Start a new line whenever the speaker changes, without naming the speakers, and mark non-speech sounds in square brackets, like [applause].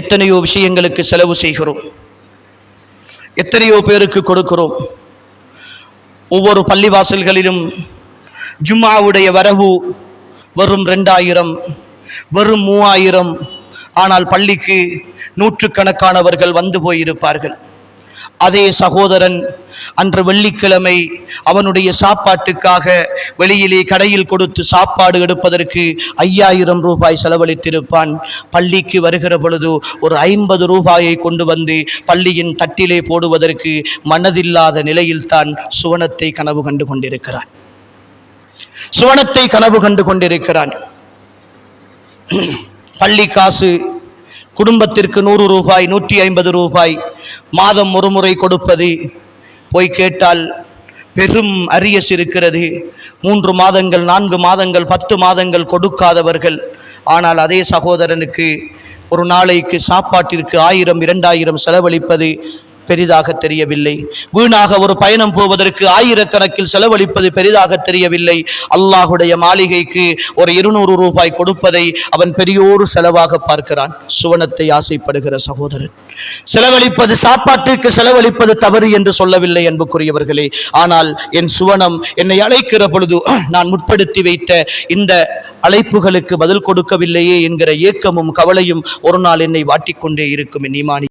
எத்தனையோ விஷயங்களுக்கு செலவு செய்கிறோம். எத்தனையோ பேருக்கு கொடுக்கிறோம். ஒவ்வொரு பள்ளிவாசல்களிலும் ஜும்மாவுடைய வரவு வரும் ரெண்டாயிரம் வரும் மூவாயிரம். ஆனால் பள்ளிக்கு நூற்றுக்கணக்கானவர்கள் வந்து போயிருப்பார்கள். அதே சகோதரன் அன்று வெள்ளிக்கிழமை அவனுடைய சாப்பாட்டுக்காக வெளியிலே கடையில் கொடுத்து சாப்பாடு எடுப்பதற்கு ஐயாயிரம் ரூபாய் செலவழித்திருப்பான். பள்ளிக்கு வருகிற பொழுது ஒரு ஐம்பது ரூபாயை கொண்டு வந்து பள்ளியின் தட்டிலே போடுவதற்கு மனதில்லாத நிலையில்தான் சுவனத்தை கனவு கண்டு கொண்டிருக்கிறான். சுவனத்தை கனவு கண்டு கொண்டிருக்கிறான். பள்ளி காசு குடும்பத்திற்கு நூறு ரூபாய் நூற்றி ஐம்பது ரூபாய் மாதம் ஒரு முறை கொடுப்பது. போய் கேட்டால் பெரும் அரியஸ் இருக்கிறது. மூன்று மாதங்கள் நான்கு மாதங்கள் பத்து மாதங்கள் கொடுக்காதவர்கள். ஆனால் அதே சகோதரனுக்கு ஒரு நாளைக்கு சாப்பாட்டிற்கு ஆயிரம் இரண்டாயிரம் செலவழிப்பது பெரிதாக தெரியவில்லை. வீணாக ஒரு பயணம் போவதற்கு ஆயிரக்கணக்கில் செலவழிப்பது பெரிதாக தெரியவில்லை. அல்லாஹுடைய மாளிகைக்கு ஒரு இருநூறு ரூபாய் கொடுப்பதை அவன் பெரியோரு செலவாக பார்க்கிறான். சுவனத்தை ஆசைப்படுகிற சகோதரன். செலவழிப்பது சாப்பாட்டுக்கு செலவழிப்பது தவறு என்று சொல்லவில்லை அன்புக்குரியவர்களே. ஆனால் என் சுவனம் என்னை அழைக்கிற பொழுது [clears throat] நான் முற்படுத்தி வைத்த இந்த அழைப்புகளுக்கு பதில் கொடுக்கவில்லையே என்கிற ஏக்கமும் கவலையும் ஒரு நாள் என்னை வாட்டிக்கொண்டே இருக்கும் என்